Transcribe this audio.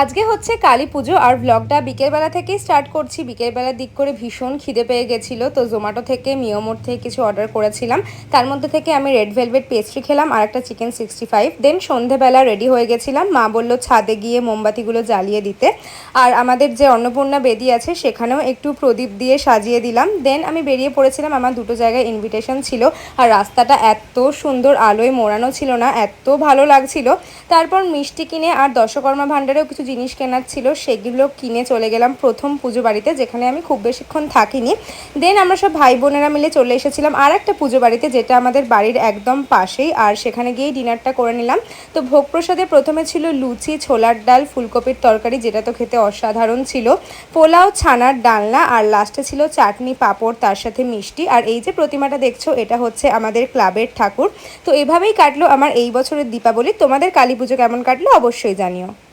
আজকে হচ্ছে কালী পুজো আর ব্লগটা বিকেলবেলা থেকেই স্টার্ট করছি। বিকেলবেলার দিক করে ভীষণ খিদে পেয়ে গেছিল, তো জোম্যাটো থেকে মিওমোর থেকে কিছু অর্ডার করেছিলাম। তার মধ্যে থেকে আমি রেড ভেলভেট পেস্ট্রি খেলাম আর একটা চিকেন সিক্সটি ফাইভ দেন সন্ধেবেলা রেডি হয়ে গেছিলাম। মা বলল, ছাদে গিয়ে মোমবাতিগুলো জ্বালিয়ে দিতে। আর আমাদের যে অন্নপূর্ণা বেদি আছে, সেখানেও একটু প্রদীপ দিয়ে সাজিয়ে দিলাম। দেন আমি বেরিয়ে পড়েছিলাম, আমার দুটো জায়গায় ইনভিটেশন ছিল। আর রাস্তাটা এত সুন্দর, আলোয় মোড়ানো ছিল না, এত ভালো লাগছিল। তারপর মিষ্টি কিনে আর দশকর্মা ভাণ্ডারেও কিছু জিনিস কেনার ছিল, সেগুলো কিনে চলে গেলাম প্রথম পুজো বাড়িতে, যেখানে আমি খুব বেশিক্ষণ থাকিনি। দেন আমরা সব ভাই বোনেরা মিলে চলে এসেছিলাম আর একটা পুজো বাড়িতে, যেটা আমাদের বাড়ির একদম পাশেই, আর সেখানে গিয়েই ডিনারটা করে নিলাম। তো ভোগ প্রসাদে প্রথমে ছিল লুচি, ছোলার ডাল, ফুলকপির তরকারি, যেটা তো খেতে অসাধারণ ছিল। পোলাও, ছানার ডালনা, আর লাস্টে ছিল চাটনি, পাঁপড়, তার সাথে মিষ্টি। আর এই যে প্রতিমাটা দেখছ, এটা হচ্ছে আমাদের ক্লাবের ঠাকুর। তো এভাবেই কাটলো আমার এই বছরের দীপাবলি। তোমাদের কালী পুজো কেমন কাটলো, অবশ্যই জানিও।